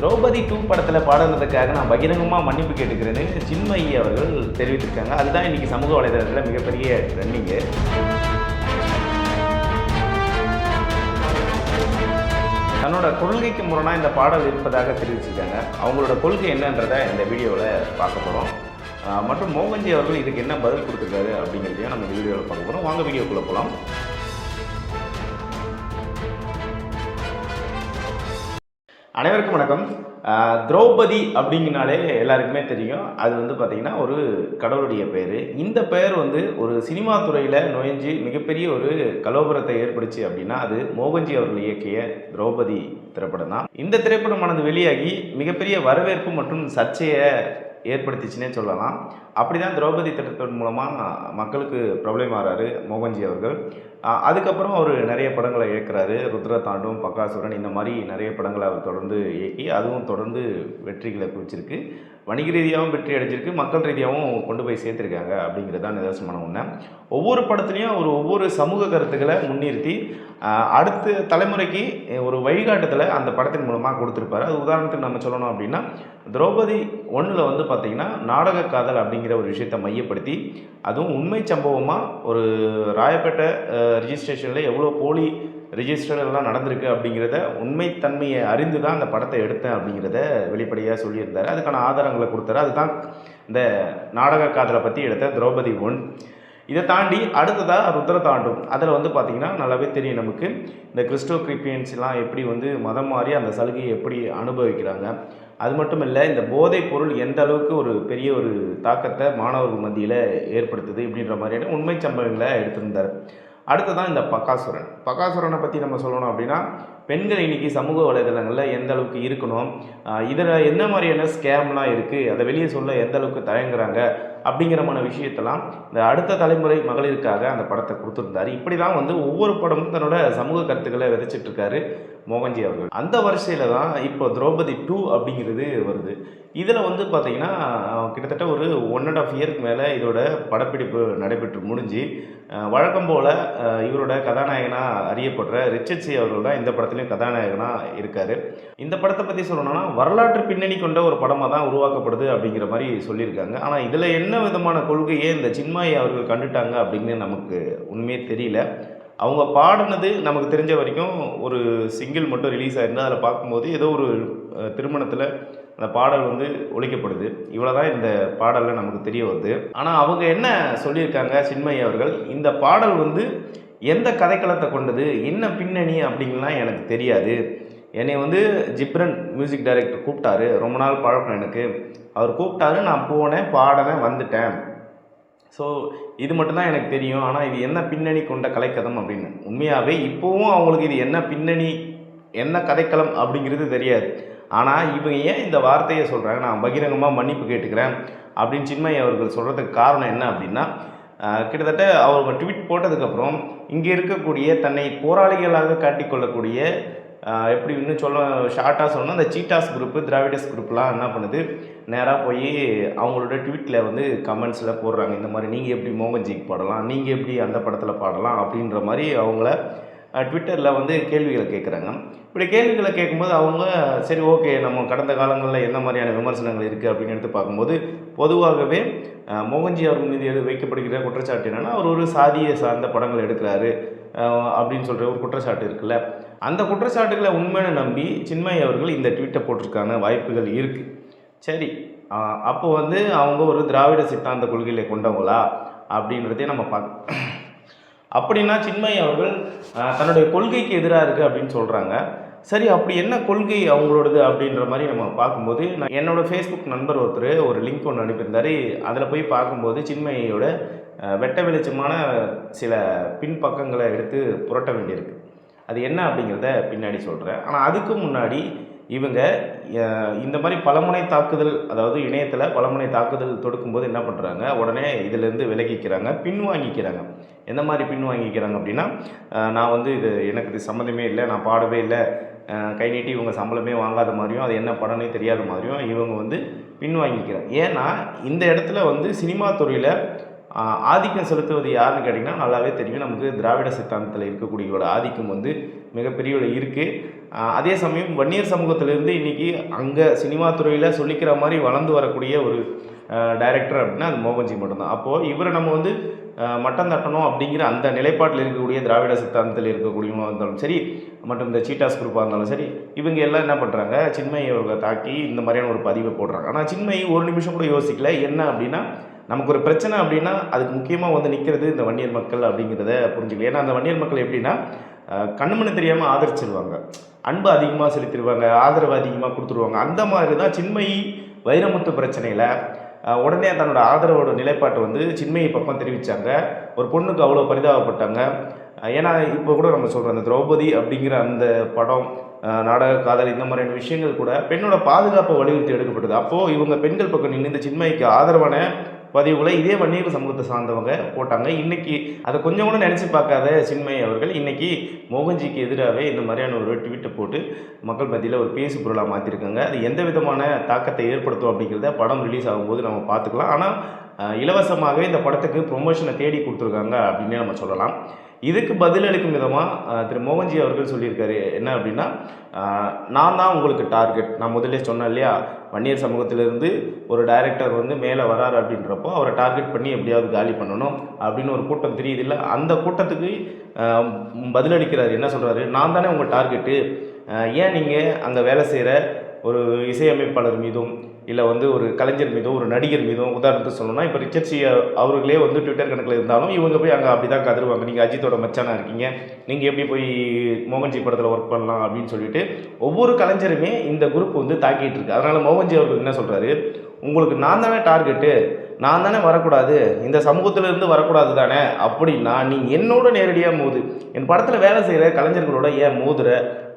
Draupadi two படத்தில் பாடுனதுக்காக நான் பகிரங்கமாக மன்னிப்பு கேட்டுக்கிறேன்னு சின்மயி அவர்கள் தெரிவித்திருக்காங்க. அதுதான் இன்றைக்கி சமூக வலைதளத்தில் மிகப்பெரிய ட்ரெண்டிங்கு தன்னோட கொள்கைக்கு முரணாக இந்த பாடல் இருப்பதாக தெரிவிச்சிருக்காங்க. அவங்களோட கொள்கை என்னன்றதை இந்த வீடியோவில் பார்க்க போகிறோம் மற்றும் மோகன்ஜி அவர்கள் இதுக்கு என்ன பதில் கொடுத்துருக்காரு அப்படிங்கிறதையும் நம்ம இந்த வீடியோவில் பார்க்க போகிறோம் வாங்க வீடியோக்குள்ளே போகலாம் அனைவருக்கும் வணக்கம். திரௌபதி அப்படிங்கனாலே எல்லாருக்குமே தெரியும். அது வந்து பார்த்திங்கன்னா ஒரு கடவுளுடைய பெயர் இந்த பெயர் வந்து ஒரு சினிமா துறையில் நுழைஞ்சு மிகப்பெரிய ஒரு கலோபரத்தை ஏற்படுச்சு அப்படின்னா அது மோகன்ஜி அவர்கள் இயக்கிய திரௌபதி திரைப்படம் தான் இந்த திரைப்படமானது வெளியாகி மிகப்பெரிய வரவேற்பு மற்றும் சர்ச்சையை ஏற்படுத்திச்சுன்னே சொல்லலாம். அப்படி தான் திரௌபதி திட்டத்தின் மூலமாக மக்களுக்கு பிரபலம் ஆறாரு மோகன்ஜி அவர்கள். அதுக்கப்புறம் அவர் நிறைய படங்களை இயக்குறாரு. ருத்ர தாண்டும் பக்காசுரன் இந்த மாதிரி நிறைய படங்களை அவர் தொடர்ந்து இயக்கி அதுவும் தொடர்ந்து வெற்றிகளை குவிச்சிருக்கு. வணிக ரீதியாகவும் வெற்றி அடைஞ்சிருக்கு மக்கள் ரீதியாகவும் கொண்டு போய் சேர்த்துருக்காங்க அப்படிங்கிறது தான் நிதர்சனமான உண்மை. ஒவ்வொரு படத்துலையும் ஒரு ஒவ்வொரு சமூக கருத்துக்களை முன்னிறுத்தி அடுத்த தலைமுறைக்கு ஒரு வழிகாட்டுதலை அந்த படத்தின் மூலமாக கொடுத்துருப்பாரு. அது உதாரணத்துக்கு நம்ம சொல்லணும் அப்படின்னா திரௌபதி ஒன்றில் வந்து பார்த்திங்கன்னா நாடக காதல் அப்படிங்கிற ஒரு விஷயத்தை மையப்படுத்தி அதுவும் உண்மை சம்பவமாக ஒரு ராயப்பேட்டை ரிஜிஸ்ட்ரேஷனில் எவ்வளோ போலி ரிஜிஸ்டர் எல்லாம் நடந்திருக்கு அப்படிங்கிறத உண்மைத்தன்மையை அறிந்து தான் அந்த படத்தை எடுத்தேன் அப்படிங்கிறத வெளிப்படையாக சொல்லியிருந்தார். அதுக்கான ஆதாரங்களை கொடுத்தாரு. அதுதான் இந்த நாடக காதலை பற்றி எடுத்த திரௌபதி ஒன். இதை தாண்டி அடுத்ததாக ருத்ர தாண்டும் அதில் வந்து பார்த்திங்கன்னா நல்லாவே தெரியும் நமக்கு. இந்த கிறிஸ்டோ கிரிப்பியன்ஸ்லாம் எப்படி வந்து மதம் மாறி அந்த சலுகையை எப்படி அனுபவிக்கிறாங்க. அது மட்டும் இல்லை இந்த போதைப் பொருள் எந்த அளவுக்கு ஒரு பெரிய ஒரு தாக்கத்தை மாணவர்கள் மத்தியில் ஏற்படுத்துது இப்படின்ற மாதிரியான உண்மை சம்பவங்களை எடுத்திருந்தார். அடுத்ததான் இந்த பக்காசுரன் பக்காசுரனை பற்றி நம்ம சொல்லணும் அப்படின்னா பெண்கள் இன்னைக்கு சமூக வலைதளங்களில் எந்த அளவுக்கு இருக்கணும் இதில் என்ன மாதிரியான ஸ்கேம்லாம் இருக்குது அதை வெளியே சொல்ல எந்த அளவுக்கு தயங்குறாங்க அப்படிங்கிறமான விஷயத்தெல்லாம் இந்த அடுத்த தலைமுறை மகளிருக்காக அந்த படத்தை கொடுத்துருந்தாரு. இப்படி தான் வந்து ஒவ்வொரு படமும் தன்னோட சமூக கருத்துக்களை விதைச்சிட்ருக்காரு மோகன்ஜி அவர்கள். அந்த வரிசையில் தான் இப்போ திரௌபதி டூ அப்படிங்கிறது வருது. இதில் வந்து பார்த்திங்கன்னா கிட்டத்தட்ட ஒரு ஒன் அண்ட் ஆஃப் இயருக்கு மேலே இதோட படப்பிடிப்பு நடைபெற்று முடிஞ்சு வழக்கம் போல் இவரோட கதாநாயகனாக அறியப்படுற ரிச்சர்ட் சி அவர்கள் தான் இந்த படத்துலையும் கதாநாயகனாக இருக்கார். இந்த படத்தை பற்றி சொல்லணும்னா வரலாற்று பின்னணி கொண்ட ஒரு படமாக தான் உருவாக்கப்படுது அப்படிங்கிற மாதிரி சொல்லியிருக்காங்க. ஆனால் இதில் என்ன விதமான கொள்கையை இந்த சின்மாயி அவர்கள் கண்டுட்டாங்க அப்படின்னு நமக்கு உண்மையே தெரியல. அவங்க பாடினது நமக்கு தெரிஞ்ச வரைக்கும் ஒரு சிங்கிள் மட்டும் ரிலீஸ் ஆயிருந்தது அதில் பார்க்கும்போது ஏதோ ஒரு திருமணத்தில் அந்த பாடல் வந்து ஒழிக்கப்படுது. இவ்வளோ தான் இந்த பாடலில் நமக்கு தெரிய வருது. ஆனால் அவங்க என்ன சொல்லியிருக்காங்க சின்மயி அவர்கள்? இந்த பாடல் வந்து எந்த கதைக்களத்தை கொண்டது? என்ன பின்னணி அப்படிங்கலாம் எனக்கு தெரியாது. என்னை வந்து ஜிப்ரன் மியூசிக் டைரக்டர் கூப்பிட்டாரு. ரொம்ப நாள் பழக்கம் எனக்கு. அவர் கூப்பிட்டாரு நான் போனேன் பாடினேன் வந்துட்டேன். ஸோ இது மட்டும்தான் எனக்கு தெரியும். ஆனால் இது என்ன பின்னணி கொண்ட கலைக்கதம் அப்படின்னு. உண்மையாகவே இப்போவும் அவங்களுக்கு இது என்ன பின்னணி என்ன கதைக்களம் அப்படிங்கிறது தெரியாது. ஆனால் இவங்க ஏன் இந்த வார்த்தையை சொல்கிறாங்க நான் பகிரங்கமாக மன்னிப்பு கேட்டுக்கிறேன் அப்படின்னு சின்மயி அவர்கள் சொல்கிறதுக்கு காரணம் என்ன அப்படின்னா கிட்டத்தட்ட அவங்க ட்வீட் போட்டதுக்கப்புறம் இங்கே இருக்கக்கூடிய தன்னை போராளிகளாக காட்டிக்கொள்ளக்கூடிய எப்படி இன்னும் சொல்ல ஷார்ட்டாக சொன்னால் அந்த சீட்டாஸ் குரூப்பு திராவிடஸ் குரூப்லாம் என்ன பண்ணுது? நேராக போய் அவங்களோட ட்வீட்டில் வந்து கமெண்ட்ஸில் போடுறாங்க. இந்த மாதிரி நீங்கள் எப்படி மோகன்ஜிக்கு பாடலாம்? நீங்கள் எப்படி அந்த படத்தில் பாடலாம்? அப்படின்ற மாதிரி அவங்கள ட்விட்டரில் வந்து கேள்விகளை கேட்குறாங்க இப்படி கேள்விகளை கேட்கும்போது அவங்க சரி ஓகே நம்ம கடந்த காலங்களில் என்ன மாதிரியான விமர்சனங்கள் இருக்குது அப்படின்னு எடுத்து பார்க்கும்போது பொதுவாகவே மோகன்ஜி அவர் மீது எது வைக்கப்படுகிற குற்றச்சாட்டு என்னென்னா அவர் ஒரு சாதியை சார்ந்த படங்கள் எடுக்கிறாரு அப்படின்னு சொல்கிற ஒரு குற்றச்சாட்டு இருக்குல்ல. அந்த குற்றச்சாட்டுகளை உண்மைன்னு நம்பி சின்மயி அவர்கள் இந்த ட்வீட்டை போட்டிருக்கான வாய்ப்புகள் இருக்குது சரி அப்போ வந்து அவங்க ஒரு திராவிட சித்தாந்த கொள்கைகளை கொண்டவங்களா அப்படின்றதே நம்ம பார்க்க அப்படின்னா சின்மயி அவர்கள் தன்னுடைய கொள்கைக்கு எதிராக இருக்குது அப்படின்னு சொல்கிறாங்க சரி அப்படி என்ன கொள்கை அவங்களோடது அப்படின்ற மாதிரி நம்ம பார்க்கும்போது நான் என்னோடய ஃபேஸ்புக் நண்பர் ஒருத்தர் ஒரு லிங்க் ஒன்று அனுப்பியிருந்தாரு. அதில் போய் பார்க்கும்போது சின்மையோட வெட்ட வெளிச்சமான சில பின்பக்கங்களை எடுத்து புரட்ட வேண்டியிருக்கு. அது என்ன அப்படிங்கிறத பின்னாடி சொல்கிறேன் ஆனால் அதுக்கு முன்னாடி இவங்க இந்த மாதிரி பலமுனை தாக்குதல் அதாவது இணையத்தில் பலமுனை தாக்குதல் தொடுக்கும்போது என்ன பண்ணுறாங்க உடனே இதிலேருந்து விலகிக்கிறாங்க பின்வாங்கிக்கிறாங்க. எந்த மாதிரி பின்வாங்கிக்கிறாங்க அப்படின்னா நான் வந்து இது எனக்கு இது சம்மந்தமே இல்லை நான் பாடவே இல்லை. கை நீட்டி இவங்க சம்பளமே வாங்காத மாதிரியும் அது என்ன படனே தெரியாத மாதிரியும் இவங்க வந்து பின்வாங்கிக்கிறாங்க. ஏன்னா இந்த இடத்துல வந்து சினிமா துறையில் ஆதிக்கம் செலுத்துவது யாருன்னு கேட்டிங்கன்னா நல்லாவே தெரியும். நமக்கு திராவிட சித்தாந்தத்தில் இருக்கக்கூடியவங்களோட ஆதிக்கம் வந்து மிகப்பெரிய இருக்குது அதே சமயம் வன்னியர் சமூகத்திலிருந்து இன்னைக்கு அங்கே சினிமா துறையில் சொல்லிக்கிற மாதிரி வளர்ந்து வரக்கூடிய ஒரு டைரக்டர் அப்படின்னா அது மோகன்ஜி மட்டும்தான். அப்போது இவரை நம்ம வந்து மட்டம் தட்டணும் அப்படிங்கிற அந்த நிலைப்பாட்டில் இருக்கக்கூடிய திராவிட சித்தாந்தத்தில் இருக்கக்கூடியவங்க இருந்தாலும் சரி மற்றும் இந்த சீட்டாஸ் குரூப்பாக இருந்தாலும் சரி இவங்க எல்லாம் என்ன பண்ணுறாங்க சின்மயி அவர்களை தாக்கி இந்த மாதிரியான ஒரு பதிவை போடுறாங்க. ஆனால் சின்மயி ஒரு நிமிஷம் கூட யோசிக்கல. என்ன அப்படின்னா நமக்கு ஒரு பிரச்சனை அப்படின்னா அதுக்கு முக்கியமாக வந்து நிற்கிறது இந்த வன்னியர் மக்கள் அப்படிங்கிறத புரிஞ்சுக்கல. ஏன்னா அந்த வன்னியர் மக்கள் எப்படின்னா அஹ், தெரியாமல் ஆதரிச்சிருவாங்க. அன்பு அதிகமாக செலுத்திடுவாங்க ஆதரவு அதிகமாக கொடுத்துருவாங்க அந்த மாதிரி தான் சின்மயி வைரமுத்து பிரச்சனையில் உடனே தன்னோட ஆதரவோட நிலைப்பாட்டை வந்து சின்மயி பக்கம் தெரிவித்தாங்க ஒரு பொண்ணுக்கு அவ்வளோ பரிதாபப்பட்டாங்க. ஏன்னா இப்போ கூட நம்ம சொல்கிறோம் அந்த திரௌபதி அப்படிங்கிற அந்த படம் நாடக காதல் இந்த மாதிரியான விஷயங்கள் கூட பெண்ணோட பாதுகாப்பை வலியுறுத்தி எடுக்கப்பட்டது. அப்போது இவங்க பெண்கள் பக்கம் நின்று இந்த சின்மயிக்கு ஆதரவான பதிவுகளை இதே வன்னியர் சமூகத்தை சார்ந்தவங்க போட்டாங்க. இன்னைக்கு அதை கொஞ்சம் கூட நினச்சி பார்க்காத சின்மயி அவர்கள் இன்னைக்கு மோகன்ஜிக்கு எதிராகவே இந்த மாதிரியான ஒரு ட்வீட்டை போட்டு மக்கள் மத்தியில் ஒரு பேசு பொருளாக மாற்றிருக்காங்க அது எந்த விதமான தாக்கத்தை ஏற்படுத்தும் அப்படிங்கிறத படம் ரிலீஸ் ஆகும்போது நம்ம பார்த்துக்கலாம். ஆனால் இலவசமாகவே இந்த படத்துக்கு ப்ரொமோஷனை தேடி கொடுத்துருக்காங்க அப்படின்னே நம்ம சொல்லலாம். இதுக்கு பதிலளிக்கும் விதமாக திரு மோகன்ஜி அவர்கள் சொல்லியிருக்காரு. என்ன அப்படின்னா நான் தான் உங்களுக்கு டார்கெட் நான் முதல்ல சொன்னேன் இல்லையா? வன்னியர் சமூகத்திலிருந்து ஒரு டைரக்டர் வந்து மேலே வராரு அப்படின்றப்போ அவரை டார்கெட் பண்ணி எப்படியாவது காலி பண்ணணும் அப்படின்னு ஒரு கூட்டம் தெரியுது இல்லை அந்த கூட்டத்துக்கு பதிலளிக்கிறார் என்ன சொல்கிறாரு நான் தானே உங்கள் டார்கெட்டு ஏன் நீங்கள் அங்கே வேலை செய்கிற ஒரு இசையமைப்பாளர் மீதும் இல்லை வந்து ஒரு கலைஞர் மீதும் ஒரு நடிகர் மீதும் உதாரணத்துக்கு சொல்லணும்னா இப்போ ரிச்சர்ட் சி அவர்களே வந்து ட்விட்டர் கணக்கில் இருந்தாலும் இவங்க போய் அங்கே அப்படி தான் கதருவாங்க. நீங்கள் அஜித்தோட மச்சானாக இருக்கீங்க. நீங்கள் எப்படி போய் மோகன்ஜி படத்தில் ஒர்க் பண்ணலாம் அப்படின்னு சொல்லிட்டு ஒவ்வொரு கலைஞருமே இந்த குரூப் வந்து தாக்கிட்டு இருக்கு. அதனால் மோகன்ஜி அவர்கள் என்ன சொல்கிறாரு உங்களுக்கு நான் தானே டார்கெட்டு நான் தானே வரக்கூடாது? இந்த சமூகத்திலிருந்து வரக்கூடாது தானே? அப்படின்னா நீங்கள் என்னோட நேரடியாக மோது. என் படத்தில் வேலை செய்கிற கலைஞர்களோட ஏன் மோதுற?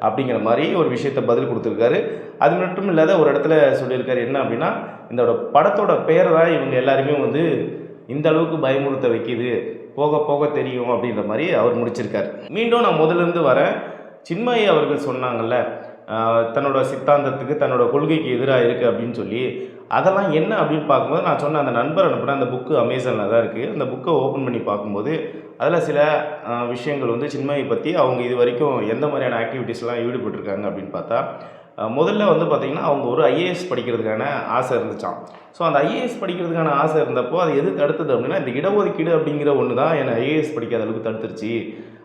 அப்படிங்கிற மாதிரி ஒரு விஷயத்த பதில் கொடுத்துருக்காரு. அது மட்டும் இல்லாத ஒரு இடத்துல சொல்லியிருக்காரு என்ன அப்படின்னா இந்தோட படத்தோட பேரை தான் இவங்க எல்லாருமே வந்து இந்த அளவுக்கு பயமுறுத்த வைக்கிது. போக போக தெரியும் அப்படின்ற மாதிரி அவர் முடிச்சிருக்காரு. மீண்டும் நான் முதலிருந்து வரேன். சின்மயி அவர்கள் சொன்னாங்கல்ல தன்னோட சித்தாந்தத்துக்கு தன்னோட கொள்கைக்கு எதிராக இருக்குது அப்படின்னு சொல்லி. அதெல்லாம் என்ன அப்படின்னு பார்க்கும்போது நான் சொன்ன அந்த நண்பர் அனுப்புன அந்த புக்கு அமேசானில் தான் இருக்குது அந்த புக்கை ஓப்பன் பண்ணி பார்க்கும்போது அதில் சில விஷயங்கள் வந்து சின்மயை பற்றி அவங்க இது வரைக்கும் எந்த மாதிரியான ஆக்டிவிட்டீஸ்லாம் ஈடுபட்டிருக்காங்க அப்படின்னு பார்த்தா முதல்ல வந்து பார்த்திங்கன்னா அவங்க ஒரு ஐஏஎஸ் படிக்கிறதுக்கான ஆசை இருந்துச்சான் ஸோ அந்த ஐஏஎஸ் படிக்கிறதுக்கான ஆசை இருந்தப்போ அது எது தடுத்தது அப்படின்னா இந்த இடஒதுக்கீடு அப்படிங்கிற ஒன்று தான் என்னை ஐஏஎஸ் படிக்காத அளவுக்கு தடுத்துருச்சு.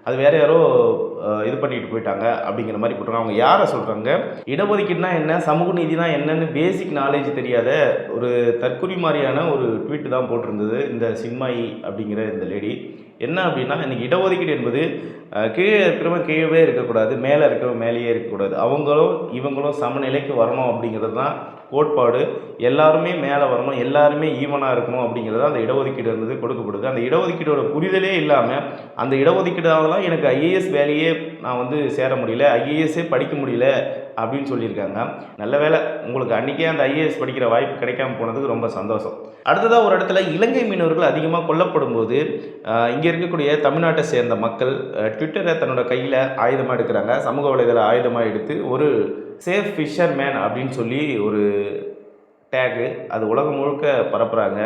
அது வேற யாரோ இது பண்ணிட்டு போயிட்டாங்க அப்படிங்கிற மாதிரி போட்டுருக்காங்க. அவங்க யாரை சொல்கிறாங்க இடஒதுக்கீடுனா என்ன? சமூக நீதினா என்னன்னு பேசிக் நாலேஜ் தெரியாத ஒரு தற்குறி மாதிரியான ஒரு ட்வீட் தான் போட்டிருந்தது இந்த சின்மாயி அப்படிங்கிற இந்த லேடி என்ன அப்படின்னா இன்றைக்கி இடஒதுக்கீடு என்பது கீழே இருக்கிறவன் கீழே இருக்கக்கூடாது மேலே இருக்கிறவன் மேலேயே இருக்கக்கூடாது. அவங்களும் இவங்களும் சமநிலைக்கு வரணும் அப்படிங்கிறது தான் கோட்பாடு எல்லாருமே மேலே வரணும் எல்லாருமே ஈவனாக இருக்கணும் அப்படிங்கிறது தான் அந்த இடஒதுக்கீடு இருந்தது கொடுக்கப்படுது. அந்த இடஒதுக்கீடோட புரிதலே இல்லாமல் அந்த இடஒதுக்கீடால தான் எனக்கு ஐஏஎஸ் வேலையே நான் வந்து சேர முடியல ஐஏஎஸ்ஸே படிக்க முடியல அப்படின்னு சொல்லியிருக்காங்க. நல்ல வேளை உங்களுக்கு அன்றைக்கே அந்த ஐஏஎஸ் படிக்கிற வாய்ப்பு கிடைக்காம போனதுக்கு ரொம்ப சந்தோஷம். அடுத்ததாக ஒரு இடத்துல இலங்கை மீனவர்கள் அதிகமாக கொல்லப்படும் போது இங்கே இருக்கக்கூடிய தமிழ்நாட்டை சேர்ந்த மக்கள் ட்விட்டரை தன்னோட கையில் ஆயுதமாக எடுக்கிறாங்க. சமூக வலைதள ஆயுதமாக எடுத்து ஒரு சேஃப் ஃபிஷர்மேன் அப்படின்னு சொல்லி ஒரு டேகு அது உலகம் முழுக்க பரப்புகிறாங்க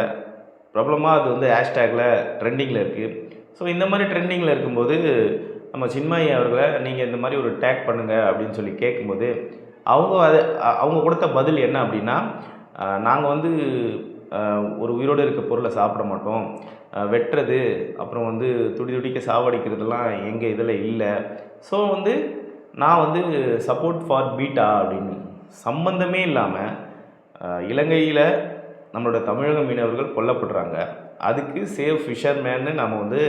பிரபலமாக அது வந்து ஹேஷ்டேக்கில் ட்ரெண்டிங்கில் இருக்குது ஸோ இந்த மாதிரி ட்ரெண்டிங்கில் இருக்கும்போது நம்ம சின்மாயி அவர்களை நீங்கள் இந்த மாதிரி ஒரு டேக் பண்ணுங்கள் அப்படின்னு சொல்லி கேட்கும்போது அவங்க அது அவங்க கொடுத்த பதில் என்ன அப்படின்னா நாங்கள் வந்து ஒரு உயிரோடு இருக்க பொருளை சாப்பிட மாட்டோம். வெட்டுறது அப்புறம் வந்து துடி துடிக்க சாவடிக்கிறதுலாம் எங்கள் இதில் இல்லை. ஸோ வந்து நான் வந்து சப்போர்ட் ஃபார் பீட்டா அப்படின்னு சம்பந்தமே இல்லாமல் இலங்கையில் நம்மளோட தமிழக மீனவர்கள் கொல்லப்படுறாங்க. அதுக்கு சேவ் ஃபிஷர்மேன்னு நம்ம வந்து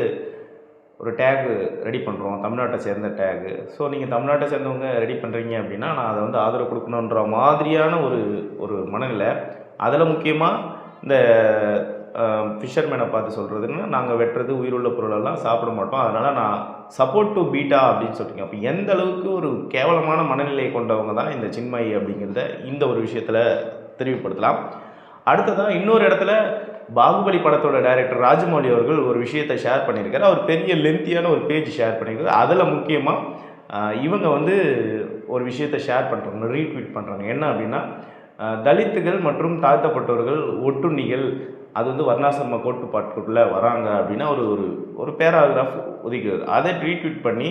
ஒரு டேகு ரெடி பண்ணுறோம் தமிழ்நாட்டை சேர்ந்த டேகு ஸோ நீங்கள் தமிழ்நாட்டை சேர்ந்தவங்க ரெடி பண்ணுறீங்க அப்படின்னா நான் அதை வந்து ஆதரவு கொடுக்கணுன்ற மாதிரியான ஒரு ஒரு மனநிலை. அதில் முக்கியமாக இந்த ஃபிஷர்மேனை பார்த்து சொல்கிறதுன்னா நாங்கள் வெட்டுறது உயிருள்ள பொருளெல்லாம் சாப்பிட மாட்டோம். அதனால் நான் சப்போர்ட் டு பீட்டா அப்படின்னு சொல்கிறீங்க அப்போ எந்த அளவுக்கு ஒரு கேவலமான மனநிலையை கொண்டவங்க தான் இந்த சின்மயி அப்படிங்கிறத இந்த ஒரு விஷயத்தில் தெரிவிப்படுத்தலாம் அடுத்ததாக இன்னொரு இடத்துல பாகுபலி படத்தோட டைரக்டர் ராஜமௌலி அவர்கள் ஒரு விஷயத்தை ஷேர் பண்ணியிருக்காரு. அவர் பெரிய லென்த்தியான ஒரு பேஜ் ஷேர் பண்ணியிருக்காரு. அதில் முக்கியமாக இவங்க வந்து ஒரு விஷயத்தை ஷேர் பண்ணுறாங்க ரீட்வீட் பண்ணுறாங்க என்ன அப்படின்னா தலித்துகள் மற்றும் தாழ்த்தப்பட்டவர்கள் ஒட்டுண்ணிகள் அது வந்து வர்ணாசிரம கோட்டுப்பாட்டுக்குள்ளே வராங்க அப்படின்னா ஒரு ஒரு ஒரு பேராகிராஃப் ஒதுக்கிறது. அதை ட்வீட் பண்ணி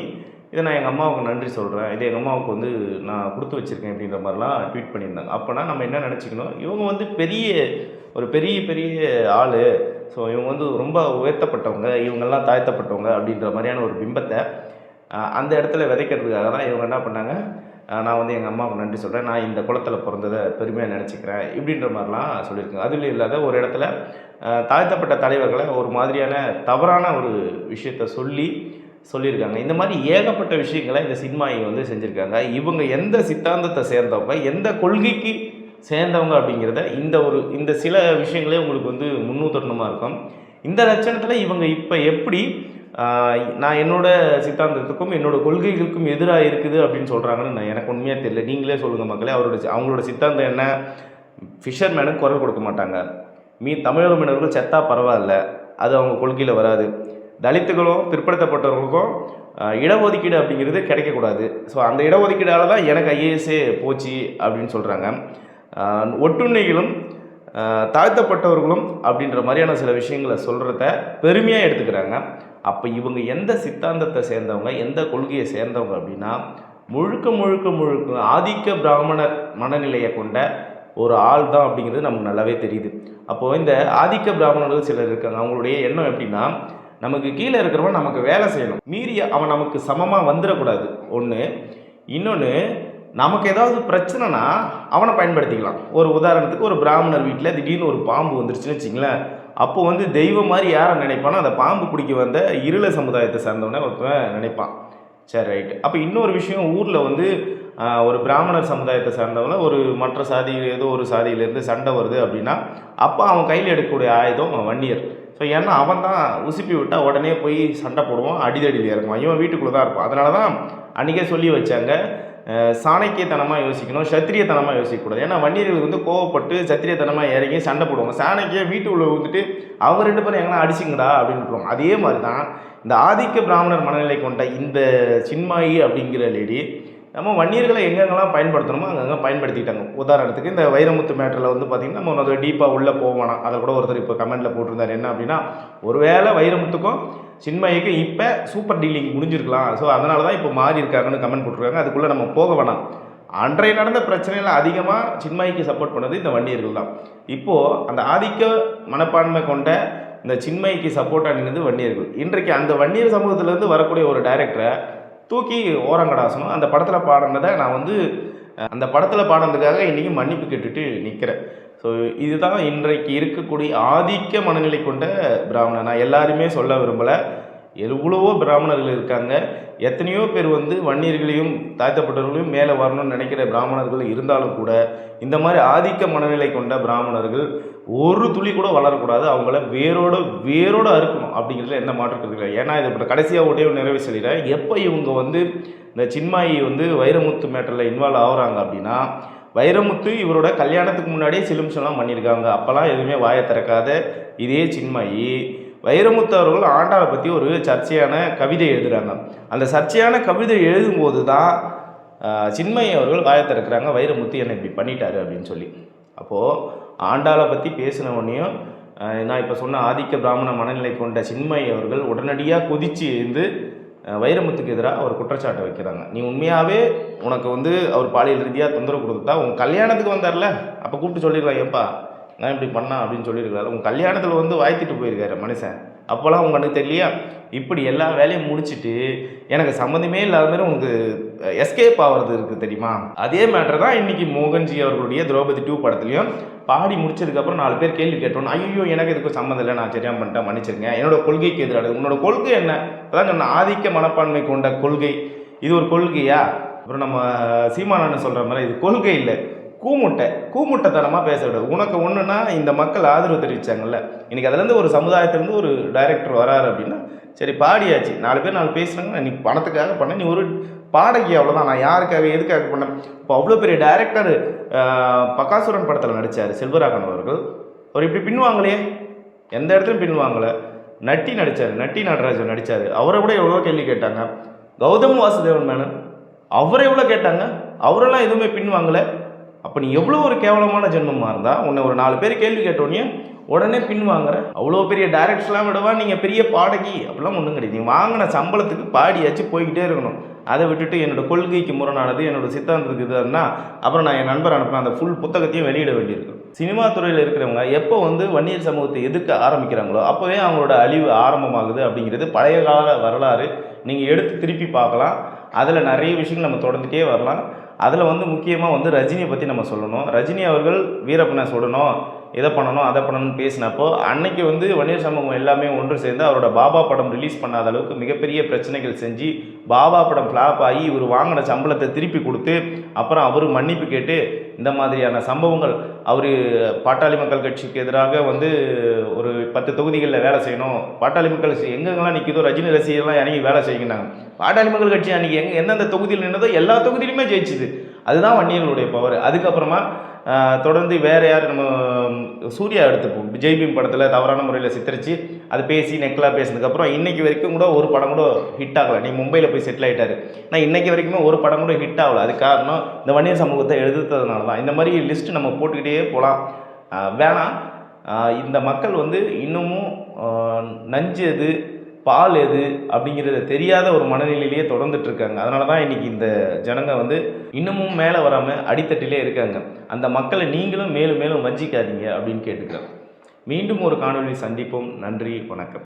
இதை நான் எங்கள் அம்மாவுக்கு நன்றி சொல்கிறேன் இதை எங்கள் அம்மாவுக்கு வந்து நான் கொடுத்து வச்சுருக்கேன் அப்படின்ற மாதிரிலாம் ட்வீட் பண்ணியிருந்தாங்க. அப்போனா நம்ம என்ன நினச்சிக்கணும்? இவங்க வந்து பெரிய ஒரு பெரிய பெரிய ஆள். ஸோ இவங்க வந்து ரொம்ப உயர்த்தப்பட்டவங்க இவங்கெல்லாம் தாழ்த்தப்பட்டவங்க அப்படின்ற மாதிரியான ஒரு பிம்பத்தை அந்த இடத்துல விதைக்கிறதுக்காக தான் இவங்க என்ன பண்ணாங்க? நான் வந்து எங்கள் அம்மாவுக்கு நன்றி சொல்கிறேன் நான் இந்த குளத்தில் பிறந்ததை பெருமையாக நினச்சிக்கிறேன். இப்படின்ற மாதிரிலாம் சொல்லியிருக்கேன் அதுலையும் இல்லாத ஒரு இடத்துல தாழ்த்தப்பட்ட தலைவர்களை ஒரு மாதிரியான தவறான ஒரு விஷயத்த சொல்லி சொல்லியிருக்காங்க. இந்த மாதிரி ஏகப்பட்ட விஷயங்களை இந்த சினிமாயை வந்து செஞ்சுருக்காங்க. இவங்க எந்த சித்தாந்தத்தை சேர்ந்தவங்க எந்த கொள்கைக்கு சேர்ந்தவங்க அப்படிங்கிறத இந்த ஒரு இந்த சில விஷயங்களே உங்களுக்கு வந்து முன்னுதாரணமாக இருக்கும். இந்த லட்சணத்தில் இவங்க இப்போ எப்படி நான் என்னோட சித்தாந்தத்துக்கும் என்னோட கொள்கைகளுக்கும் எதிராக இருக்குது அப்படின்னு சொல்கிறாங்கன்னு நான் எனக்கு உண்மையாக தெரியல. நீங்களே சொல்லுங்கள் மக்களே அவரோட அவங்களோட சித்தாந்தம் என்ன? ஃபிஷர்மேனுக்கு குரல் கொடுக்க மாட்டாங்க. மீ தமிழக மீனவர்கள் செத்தா பரவாயில்ல. அது அவங்க கொள்கையில் வராது. தலித்துகளும் பிற்படுத்தப்பட்டவர்களுக்கும் இடஒதுக்கீடு அப்படிங்கிறது கிடைக்கக்கூடாது. ஸோ அந்த இடஒதுக்கீடால தான் எனக்கு ஐஏஎஸ்ஸே போச்சு அப்படின்னு சொல்கிறாங்க ஒட்டுண்ணிகளும் தாழ்த்தப்பட்டவர்களும் அப்படின்ற மாதிரியான சில விஷயங்களை சொல்கிறத பெருமையாக எடுத்துக்கிறாங்க. அப்போ இவங்க எந்த சித்தாந்தத்தை சேர்ந்தவங்க எந்த கொள்கையை சேர்ந்தவங்க அப்படின்னா முழுக்க முழுக்க முழுக்க ஆதிக்க பிராமணர் மனநிலையை கொண்ட ஒரு ஆள் தான் அப்படிங்கிறது நமக்கு நல்லாவே தெரியுது. அப்போது இந்த ஆதிக்க பிராமணர்கள் சிலர் இருக்காங்க. அவங்களுடைய எண்ணம் எப்படின்னா நமக்கு கீழே இருக்கிறவன் நமக்கு வேலை செய்யணும். மீறி அவன் நமக்கு சமமாக வந்துடக்கூடாது. ஒன்று இன்னொன்று நமக்கு ஏதாவது பிரச்சனைனா அவனை பயன்படுத்திக்கலாம். ஒரு உதாரணத்துக்கு ஒரு பிராமணர் வீட்டில் திடீர்னு ஒரு பாம்பு வந்துருச்சுன்னு வச்சிங்களேன் அப்போ வந்து தெய்வம் மாதிரி யாரை நினைப்பானோ அந்த பாம்பு பிடிக்க வந்த இருள சமுதாயத்தை சேர்ந்தவனே ஒருத்தன் நினைப்பான். சரி ரைட்டு அப்போ இன்னொரு விஷயம் ஊரில் வந்து ஒரு பிராமணர் சமுதாயத்தை சேர்ந்தவங்கள ஒரு மற்ற சாதியில் ஏதோ ஒரு சாதியிலேருந்து சண்டை வருது அப்படின்னா அப்போ அவன் கையில் எடுக்கக்கூடிய ஆயுதம் வன்னியர். ஸோ ஏன்னா அவன் தான் உசுப்பி விட்டால் உடனே போய் சண்டை போடுவான் அடிதடியில் இறங்குவான். இவன் வீட்டுக்குள்ளே தான் இருப்பான். அதனால தான் அன்றைக்கே சொல்லி வச்சாங்க சாணக்கியத்தனமாக யோசிக்கணும் சத்திரியத்தனமாக யோசிக்கக்கூடாது. ஏன்னா வன்னியர்கள் வந்து கோவப்பட்டு சத்திரியத்தனமாக இறங்கி சண்டை போடுவாங்க. சாணக்கிய வீட்டுக்குள்ளே வந்துட்டு அவங்க ரெண்டு பேரும் எங்கன்னா அடிச்சிங்கடா? அப்படின்னு சொல்லுவாங்க அதே மாதிரி தான் இந்த ஆதிக்க பிராமணர் மனநிலை கொண்ட இந்த சின்மாயி அப்படிங்கிற லேடி நம்ம வன்னியர்களை எங்கெங்கெல்லாம் பயன்படுத்தணுமோ அங்கங்கே பயன்படுத்திக்கிட்டாங்க. உதாரணத்துக்கு இந்த வைரமுத்து மேட்டரில் வந்து பார்த்திங்கன்னா நம்ம ஒரு டீப்பாக உள்ளே போவானா அதை கூட ஒருத்தர் இப்போ கமெண்ட்டில் போட்டிருந்தார். என்ன அப்படின்னா ஒருவேளை வைரமுத்துக்கும் சின்மயக்கு இப்போ சூப்பர் டீலிங் முடிஞ்சிருக்கலாம். ஸோ அதனால தான் இப்போ மாறி இருக்காங்கன்னு கமெண்ட் போட்டிருக்காங்க. அதுக்குள்ளே நம்ம போக வேணாம். அன்றைய நடந்த பிரச்சனையில் அதிகமாக சின்மயிக்கு சப்போர்ட் பண்ணது இந்த வன்னியர்கள் தான் இப்போது அந்த ஆதிக்க மனப்பான்மை கொண்ட இந்த சின்மயிக்கு சப்போர்ட்டாக நின்னது வன்னியர்கள் இன்றைக்கு அந்த வன்னியர் சமூகத்திலேருந்து வரக்கூடிய ஒரு டைரக்டரை தூக்கி ஓரங்கடாசனம் அந்த படத்தில் பாடினதை நான் வந்து அந்த படத்தில் பாடினதுக்காக இன்றைக்கி மன்னிப்பு கேட்டுட்டு நிற்கிறேன் ஸோ இதுதான் இன்றைக்கு இருக்கக்கூடிய ஆதிக்க மனநிலை கொண்ட பிராமணன் நான் எல்லாருமே சொல்ல விரும்பலை. எவ்வளவோ பிராமணர்கள் இருக்காங்க. எத்தனையோ பேர் வந்து வன்னியர்களையும் தாழ்த்தப்பட்டவர்களையும் மேலே வரணும்னு நினைக்கிற பிராமணர்கள் இருந்தாலும் கூட இந்த மாதிரி ஆதிக்க மனநிலை கொண்ட பிராமணர்கள் ஒரு துளி கூட வளரக்கூடாது. அவங்கள வேரோட வேரோட அறுக்கணும் அப்படிங்கிறதுல எந்த மாற்றம் இல்லை. ஏன்னா இது இப்போ கடைசியாக ஒரே நிறைவு சொல்லிடுறேன் எப்போ இவங்க வந்து இந்த சின்மாயி வந்து வைரமுத்து மேட்டரில் இன்வால்வ் ஆகுறாங்க அப்படின்னா வைரமுத்து இவரோட கல்யாணத்துக்கு முன்னாடியே சிலும்சம்லாம் பண்ணியிருக்காங்க. அப்போல்லாம் எதுவுமே வாயை திறக்காத இதே சின்மயி. வைரமுத்து அவர்கள் ஆண்டாளை பற்றி ஒரு சர்ச்சையான கவிதை எழுதுகிறாங்க அந்த சர்ச்சையான கவிதை எழுதும்போது தான் சின்மயி அவர்கள் வாயை திறக்கிறாங்க. வைரமுத்து என்னை இப்படி பண்ணிட்டாரு அப்படின்னு சொல்லி. அப்போது ஆண்டாளை பற்றி பேசினவனையும் நான் இப்போ சொன்ன ஆதிக்க பிராமண மனநிலை கொண்ட சின்மயி அவர்கள் உடனடியாக கொதிச்சு எழுந்து வைரமுத்துக்கு எதிராக ஒரு குற்றச்சாட்டை வைக்கிறாங்க. நீ உண்மையாகவே உனக்கு வந்து அவர் பாலியல் ரீதியாக தொந்தரவு கொடுத்தா உன் கல்யாணத்துக்கு வந்தார்ல? அப்போ கூப்பிட்டு சொல்லிடலாம் ஏப்பா நான் இப்படி பண்ணா? அப்படின்னு சொல்லியிருக்காரு உங்கள் கல்யாணத்தில் வந்து வாய்த்திட்டு போயிருக்காரு மனுஷன். அப்போல்லாம் உங்களுக்கு தெரியலையா? இப்படி எல்லா வேலையும் முடிச்சிட்டு எனக்கு சம்மந்தமே இல்லாத மாதிரி உனக்கு எஸ்கேப் ஆகிறது இருக்குது தெரியுமா? அதே மேட்டர் தான் இன்றைக்கி மோகன்ஜி அவர்களுடைய திரௌபதி டூ படத்துலையும் பாடி முடிச்சதுக்கப்புறம் நாலு பேர் கேள்வி கேட்டோன்னு ஐயோ எனக்கு இதுக்கு சம்மந்தம் இல்லை நான் சரியாக பண்ணிட்டேன் மன்னிச்சிருங்க. என்னோட கொள்கைக்கு எதிராக உன்னோட கொள்கை என்ன? அதான் சொன்ன ஆதிக்க மனப்பான்மை கொண்ட கொள்கை. இது ஒரு கொள்கையா? அப்புறம் நம்ம சீமானன்னு சொல்கிற மாதிரி இது கொள்கை இல்லை. கூமுட்டை கூமுட்டைத்தனமாக பேசக்கூடாது உனக்கு ஒன்றுனா இந்த மக்கள் ஆதரவு தெரிவித்தாங்கல்ல இன்றைக்கி அதுலேருந்து ஒரு சமுதாயத்திலேருந்து ஒரு டைரக்டர் வராரு அப்படின்னா சரி பாடியாச்சு. நாலு பேர் நாலு பேசுனாங்க நீ பணத்துக்காக பண்ண நீ ஒரு பாடகி அவ்வளோதான் நான் யாருக்காக எதுக்காக பண்ணேன் இப்போ அவ்வளோ பெரிய டைரக்டர் பக்காசுரன் படத்தில் நடித்தார் செல்வராகவன் அவர்கள். அவர் இப்படி பின்வாங்களே எந்த இடத்துலையும் பின்வாங்கலை. நட்டி நடித்தார் நட்டி நடராஜன் நடித்தார் அவரை கூட எவ்வளோ கேள்வி கேட்டாங்க. கௌதம் வாசுதேவன் மேனன் அவரை எவ்வளோ கேட்டாங்க? அவரெல்லாம் எதுவுமே பின்வாங்கலை. அப்போ நீ எவ்வளோ ஒரு கேவலமான ஜென்மமாக இருந்தால் உன்னை ஒரு நாலு பேர் கேள்வி கேட்டோன்னே உடனே பின் வாங்குற. அவ்வளோ பெரிய டேரக்ட்ஸ்லாம் விடவா நீங்கள் பெரிய பாடகி. அப்படிலாம் ஒன்றும் கிடையாது. நீங்கள் வாங்கின சம்பளத்துக்கு பாடியாச்சு போய்கிட்டே இருக்கணும். அதை விட்டுட்டு என்னோடய கொள்கைக்கு முரணானது என்னோட சித்தாந்தத்துக்கு இதுன்னா அப்புறம் நான் என் நண்பர் அனுப்புகிறேன் அந்த ஃபுல் புத்தகத்தையும் வெளியிட வேண்டியிருக்கும் சினிமா துறையில் இருக்கிறவங்க எப்போ வந்து வன்னியர் சமூகத்தை எதிர்க்க ஆரம்பிக்கிறாங்களோ அப்போவே அவங்களோட அழிவு ஆரம்பமாகுது அப்படிங்கிறது பழைய கால வரலாறு. நீங்கள் எடுத்து திருப்பி பார்க்கலாம். அதில் நிறைய விஷயங்கள் நம்ம தொடர்ந்துட்டே வரலாம். அதில் வந்து முக்கியமாக வந்து ரஜினியை பற்றி நம்ம சொல்லணும். ரஜினி அவர்கள் வீரப்பனை சொல்லணும் இதை பண்ணணும் அதை பண்ணணும்னு பேசினப்போ அன்னைக்கு வந்து வணிகர் சமூகம் எல்லாமே ஒன்று சேர்ந்து அவரோட பாபா படம் ரிலீஸ் பண்ணாத அளவுக்கு மிகப்பெரிய பிரச்சனைகள் செஞ்சு பாபா படம் ஃப்ளாப் ஆகி இவர் வாங்கின சம்பளத்தை திருப்பி கொடுத்து அப்புறம் அவர் மன்னிப்பு கேட்டு இந்த மாதிரியான சம்பவங்கள் அவர் பாட்டாளி மக்கள் கட்சிக்கு எதிராக வந்து ஒரு பத்து தொகுதிகளில் வேலை செய்யணும். பாட்டாளி மக்கள் கட்சி எங்கெங்கெல்லாம் நிற்கிதோ ரஜினி ரசிகர்லாம் இறங்கி வேலை செய்யுங்கனாங்க பாட்டாளி மக்கள் கட்சி அன்றைக்கி எங்கே எந்தெந்த தொகுதியில் நின்றதோ எல்லா தொகுதியிலுமே ஜெயிச்சுது. அதுதான் வன்னியர்களுடைய பவர் அதுக்கப்புறமா தொடர்ந்து வேறு யார் நம்ம சூர்யா எடுத்துப்போம் பீம் படத்தில் தவறான முறையில் சித்தரித்து அது பேசி நெக்கலாக பேசினதுக்கப்புறம் இன்றைக்கி வரைக்கும் கூட ஒரு படம் கூட ஹிட் ஆகலை. நீ மும்பையில் போய் செட்டில் ஆகிட்டாரு நான் இன்றைக்கி வரைக்குமே ஒரு படம் கூட ஹிட் ஆகலை. அது காரணம் இந்த வணிக சமூகத்தை எழுதுறதுனால தான். இந்த மாதிரி லிஸ்ட்டு நம்ம போட்டுக்கிட்டே போகலாம் வேணாம். இந்த மக்கள் வந்து இன்னமும் நஞ்சது நஞ்சு பால் எது அப்படிங்கிறத தெரியாத ஒரு மனநிலையிலேயே தொடர்ந்துட்டு இருக்காங்க அதனால தான் இன்னைக்கு இந்த ஜனங்க வந்து இன்னமும் மேலே வராமல் அடித்தட்டிலே இருக்காங்க. அந்த மக்களை நீங்களும் மேலும் மேலும் வஞ்சிக்காதீங்க அப்படின்னு கேட்டுக்கிறேன் மீண்டும் ஒரு காணொளி சந்திப்போம். நன்றி வணக்கம்.